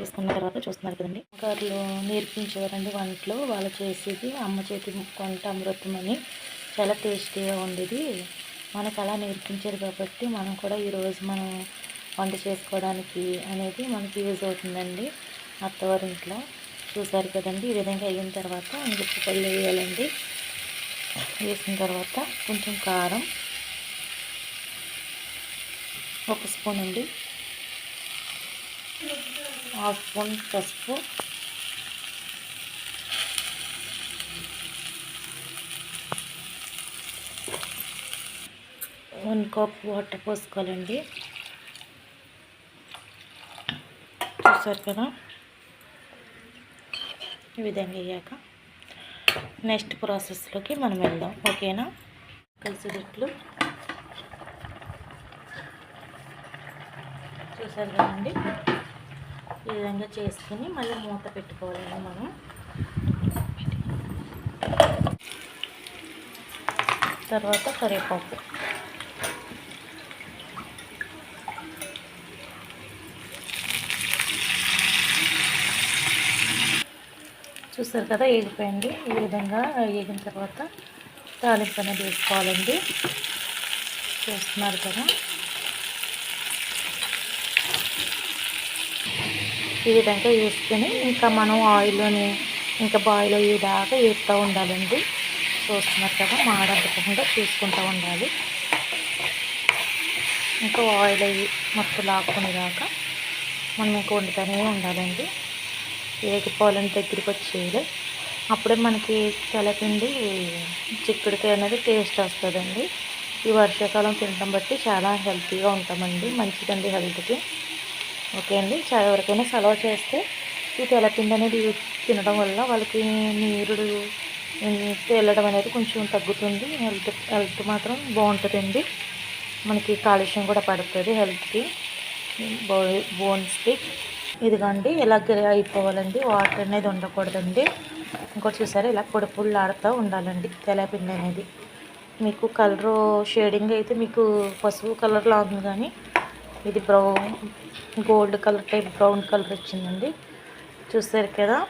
వేసుకున్న తర్వాత చూస్తున్నారు కదండి. గారు నేర్పించేవారండి వంటలు. వాళ్ళు చేసేది అమ్మ చేతి వంట అమృతం అని. చాలా టేస్టీగా ఉండేది. మనకు అలా నేర్పించారు కాబట్టి మనం కూడా ఈరోజు మనం వంట చేసుకోవడానికి అనేది మనకి యూజ్ అవుతుందండి. అత్తవారింట్లో చూసారు కదండి. ఈ విధంగా అయిన తర్వాత ఇంకొక పళ్ళు వేయాలండి. వేసిన తర్వాత కొంచెం కారం ఒక స్పూన్ అండి. హాఫ్ స్పూన్ పసుపు. వన్ కప్ వాటర్ పోసుకోవాలండి. చూసారు కదా? ఈ విధంగా అయ్యాక నెక్స్ట్ ప్రాసెస్లోకి మనం వెళ్దాం. ఓకేనా? కలిసినట్లు చూసారు కదండి? ఈ విధంగా చేసుకుని మళ్ళీ మూత పెట్టుకోవాలండి మనం. తర్వాత కరివేపాకు. చూస్తారు కదా ఏగిపోయింది. ఈ విధంగా వేగిన తర్వాత తాలింపు అనేది వేసుకోవాలండి. చూస్తున్నారు కదా. ఈ విధంగా వేసుకొని ఇంకా మనం ఆయిల్ని ఇంకా బాయిల్ అయ్యేదాకా వేస్తూ ఉండాలండి. చూస్తున్నారు కదా మాడకుండా చూసుకుంటూ ఉండాలి. ఇంకా ఆయిల్ అయ్యి మొత్తం లాక్కునేదాకా మనం ఇంకా వండుతూనే ఉండాలండి. వేగిపోవాలని దగ్గరికి వచ్చేయాలి అప్పుడే మనకి తెల్లపిండి చిక్కుడికాయ అనేది టేస్ట్ వస్తుందండి. ఈ వర్షాకాలం తినడం బట్టి చాలా హెల్తీగా ఉంటామండి మంచిదండి హెల్త్కి. ఓకే అండి. చాలా ఎవరికైనా సెలవు చేస్తే ఈ తెల్లపిండి అనేది తినడం వల్ల వాళ్ళకి నీరుడు తేలడం అనేది కొంచెం తగ్గుతుంది. హెల్త్ హెల్త్ మాత్రం బాగుంటుందండి. మనకి కాలుష్యం కూడా పడుతుంది హెల్త్కి. బో బోన్స్కి. ఇదిగోండి ఇలా అయిపోవాలండి? వాటర్ అనేది ఉండకూడదండి. ఇంకోటి చూసారా ఇలా పొడి ఆడుతూ ఉండాలండి తెల్లపిండి అనేది. మీకు కలరు షేడింగ్ అయితే మీకు పసుపు కలర్లో ఉంది కానీ ఇది brown gold colour type brown colour వచ్చిందండి. చూసారు కదా?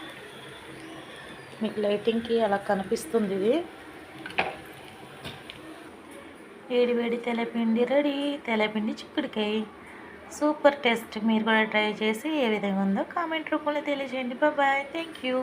మీకు లైటింగ్కి అలా కనిపిస్తుంది ఇది. వేడి వేడి తెలపిండి రెడీ. తెలపిండి చిక్కుడికాయ. Super taste. మీరు కూడా ట్రై చేసి ఏ విధంగా ఉందో కామెంట్ రూపంలో తెలియజేయండి. Bye thank you